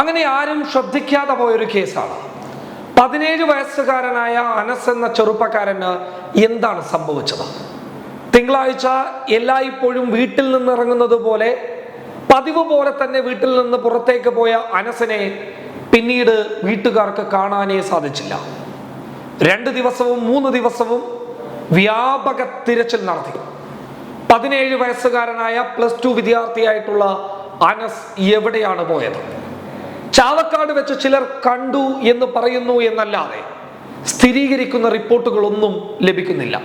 അങ്ങനെ ആരും ശ്രദ്ധിക്കാതെ പോയൊരു കേസാണ്. പതിനേഴ് വയസ്സുകാരനായ അനസ് എന്ന ചെറുപ്പക്കാരന് എന്താണ് സംഭവിച്ചത്? തിങ്കളാഴ്ച എല്ലായ്പ്പോഴും വീട്ടിൽ നിന്ന് ഇറങ്ങുന്നത് പോലെ പതിവ് പോലെ തന്നെ വീട്ടിൽ നിന്ന് പുറത്തേക്ക് പോയ അനസിനെ പിന്നീട് വീട്ടുകാർക്ക് കാണാനേ സാധിച്ചില്ല. രണ്ട് ദിവസവും മൂന്ന് ദിവസവും വ്യാപക തിരച്ചിൽ നടത്തി. പതിനേഴ് വയസ്സുകാരനായ പ്ലസ് ടു വിദ്യാർത്ഥിയായിട്ടുള്ള അനസ് എവിടെയാണ് പോയത്? ചാവക്കാട് വെച്ച് ചിലർ കണ്ടു എന്ന് പറയുന്നു എന്നല്ലാതെ സ്ഥിരീകരിക്കുന്ന റിപ്പോർട്ടുകളൊന്നും ലഭിക്കുന്നില്ല.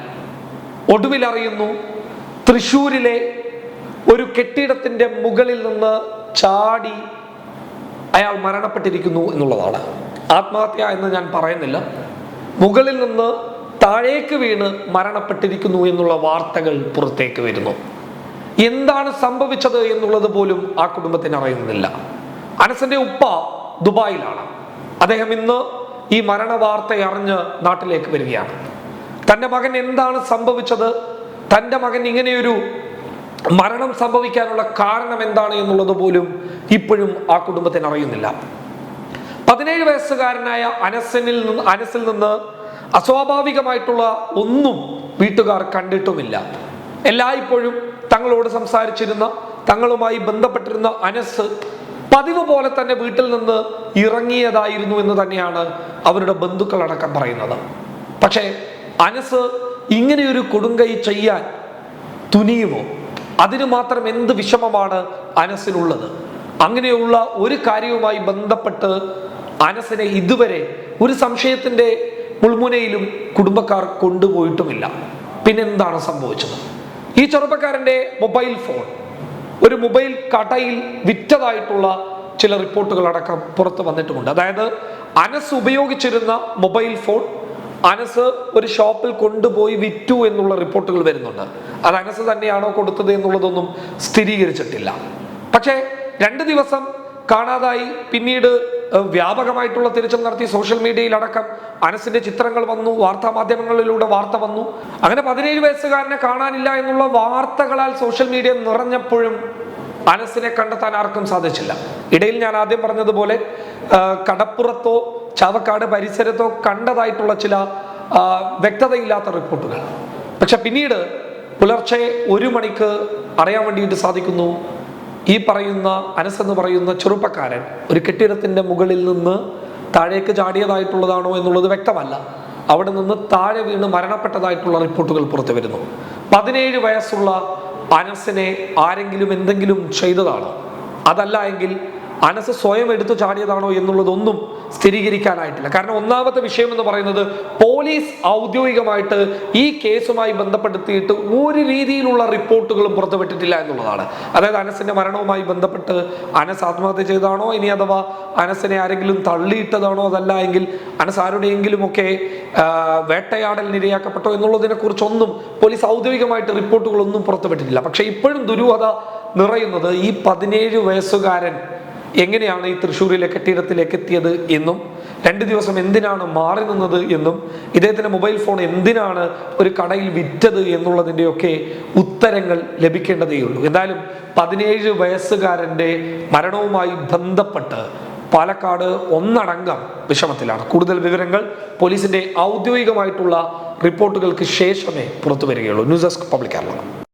ഒടുവിൽ അറിയുന്നു തൃശൂരിലെ ഒരു കെട്ടിടത്തിന്റെ മുകളിൽ നിന്ന് ചാടി അയാൾ മരണപ്പെട്ടിരിക്കുന്നു എന്നുള്ളതാണ്. ആത്മഹത്യ എന്ന് ഞാൻ പറയുന്നില്ല. മുകളിൽ നിന്ന് താഴേക്ക് വീണ് മരണപ്പെട്ടിരിക്കുന്നു എന്നുള്ള വാർത്തകൾ പുറത്തേക്ക് വരുന്നു. എന്താണ് സംഭവിച്ചത് എന്നുള്ളത് പോലും ആ കുടുംബത്തിന് അറിയുന്നില്ല. അനസന്റെ ഉപ്പ ദുബായിലാണ്. അദ്ദേഹം ഇന്ന് ഈ മരണ വാർത്ത അറിഞ്ഞ് നാട്ടിലേക്ക് വരികയാണ്. തന്റെ മകൻ എന്താണ് സംഭവിച്ചത്? തന്റെ മകൻ ഇങ്ങനെയൊരു മരണം സംഭവിക്കാനുള്ള കാരണം എന്താണ് എന്നുള്ളത് പോലും ഇപ്പോഴും ആ കുടുംബത്തിന് അറിയുന്നില്ല. പതിനേഴ് വയസ്സുകാരനായ അനസനിൽ നിന്ന് അനസിൽ നിന്ന് അസ്വാഭാവികമായിട്ടുള്ള ഒന്നും വീട്ടുകാർ കണ്ടിട്ടുമില്ല. എല്ലായ്പ്പോഴും തങ്ങളോട് സംസാരിച്ചിരുന്ന തങ്ങളുമായി ബന്ധപ്പെട്ടിരുന്ന അനസ് പതിവ് പോലെ തന്നെ വീട്ടിൽ നിന്ന് ഇറങ്ങിയതായിരുന്നു എന്ന് തന്നെയാണ് അവരുടെ ബന്ധുക്കളടക്കം പറയുന്നത്. പക്ഷേ അനസ് ഇങ്ങനെയൊരു കൊടുങ്കൈ ചെയ്യാൻ തുനിയുമോ? അതിന് മാത്രം എന്ത് വിഷമമാണ് അനസിനുള്ളത്? അങ്ങനെയുള്ള ഒരു കാര്യവുമായി ബന്ധപ്പെട്ട് അനസിനെ ഇതുവരെ ഒരു സംശയത്തിന്റെ മുൾമുനയിലും കുടുംബക്കാർ കൊണ്ടുപോയിട്ടുമില്ല. പിന്നെന്താണ് സംഭവിച്ചത്? ഈ ചെറുപ്പക്കാരന്റെ മൊബൈൽ ഫോൺ ഒരു മൊബൈൽ കടയിൽ വിറ്റതായിട്ടുള്ള ചില റിപ്പോർട്ടുകൾ അടക്കം പുറത്തു വന്നിട്ടുമുണ്ട്. അതായത് അനസ് ഉപയോഗിച്ചിരുന്ന മൊബൈൽ ഫോൺ അനസ് ഒരു ഷോപ്പിൽ കൊണ്ടുപോയി വിറ്റു എന്നുള്ള റിപ്പോർട്ടുകൾ വരുന്നുണ്ട്. അത് അനസ് തന്നെയാണോ കൊടുത്തത് എന്നുള്ളതൊന്നും സ്ഥിരീകരിച്ചിട്ടില്ല. പക്ഷേ രണ്ട് ദിവസം കാണാതായി. പിന്നീട് വ്യാപകമായിട്ടുള്ള തിരച്ചിൽ നടത്തി സോഷ്യൽ മീഡിയയിലടക്കം അനസിന്റെ ചിത്രങ്ങൾ വന്നു വാർത്താ മാധ്യമങ്ങളിലൂടെ വാർത്ത വന്നു. അങ്ങനെ പതിനേഴ് വയസ്സുകാരനെ കാണാനില്ല എന്നുള്ള വാർത്തകളാൽ സോഷ്യൽ മീഡിയ നിറഞ്ഞപ്പോഴും അനസിനെ കണ്ടെത്താൻ ആർക്കും സാധിച്ചില്ല. ഇടയിൽ ഞാൻ ആദ്യം പറഞ്ഞതുപോലെ കടപ്പുറത്തോ ചാവക്കാട് പരിസരത്തോ കണ്ടതായിട്ടുള്ള ചില വ്യക്തതയില്ലാത്ത റിപ്പോർട്ടുകൾ. പക്ഷെ പിന്നീട് പുലർച്ചെ ഒരു മണിക്ക് അറിയാൻ വേണ്ടിയിട്ട് സാധിക്കുന്നു. ഈ പറയുന്ന അനസ് പറയുന്ന ചെറുപ്പക്കാരൻ ഒരു കെട്ടിടത്തിന്റെ മുകളിൽ നിന്ന് താഴേക്ക് ചാടിയതായിട്ടുള്ളതാണോ എന്നുള്ളത് വ്യക്തമല്ല. അവിടെ നിന്ന് താഴെ വീണ് മരണപ്പെട്ടതായിട്ടുള്ള റിപ്പോർട്ടുകൾ പുറത്തു വരുന്നു. പതിനേഴ് വയസ്സുള്ള അനസിനെ ആരെങ്കിലും എന്തെങ്കിലും ചെയ്തതാണോ? അതല്ല എങ്കിൽ അനസ് സ്വയം എടുത്തു ചാടിയതാണോ എന്നുള്ളതൊന്നും സ്ഥിരീകരിക്കാനായിട്ടില്ല. കാരണം ഒന്നാമത്തെ വിഷയം എന്ന് പറയുന്നത് പോലീസ് ഔദ്യോഗികമായിട്ട് ഈ കേസുമായി ബന്ധപ്പെടുത്തിയിട്ട് ഒരു രീതിയിലുള്ള റിപ്പോർട്ടുകളും പുറത്തുവിട്ടിട്ടില്ല എന്നുള്ളതാണ്. അതായത് അനസിന്റെ മരണവുമായി ബന്ധപ്പെട്ട് അനസ് ആത്മഹത്യ ചെയ്തതാണോ ഇനി അഥവാ അനസിനെ ആരെങ്കിലും തള്ളിയിട്ടതാണോ അതല്ല എങ്കിൽ അനസ് ആരുടെയെങ്കിലും ഒക്കെ വേട്ടയാടൽ വേട്ടയാടലിന് ഇരയാക്കപ്പെട്ടോ എന്നുള്ളതിനെ കുറിച്ചൊന്നും പോലീസ് ഔദ്യോഗികമായിട്ട് റിപ്പോർട്ടുകളൊന്നും പുറത്തുവിട്ടിട്ടില്ല. പക്ഷെ ഇപ്പോഴും ദുരൂഹത നിറയുന്നത് ഈ പതിനേഴ് വയസ്സുകാരൻ എങ്ങനെയാണ് ഈ തൃശ്ശൂരിലെ കെട്ടിടത്തിലേക്ക് എത്തിയത് എന്നും രണ്ട് ദിവസം എന്തിനാണ് മാറി നിന്നത് എന്നും ഇദ്ദേഹത്തിന്റെ മൊബൈൽ ഫോൺ എന്തിനാണ് ഒരു കടയിൽ വിറ്റത് എന്നുള്ളതിന്റെയൊക്കെ ഉത്തരങ്ങൾ ലഭിക്കേണ്ടതേയുള്ളൂ. എന്തായാലും പതിനേഴ് വയസ്സുകാരന്റെ മരണവുമായി ബന്ധപ്പെട്ട് പാലക്കാട് ഒന്നടങ്കം വിഷമത്തിലാണ്. കൂടുതൽ വിവരങ്ങൾ പോലീസിന്റെ ഔദ്യോഗികമായിട്ടുള്ള റിപ്പോർട്ടുകൾക്ക് ശേഷമേ പുറത്തു വരികയുള്ളൂ ന്യൂസ് ഡെസ്ക് പബ്ലിക് കേരള.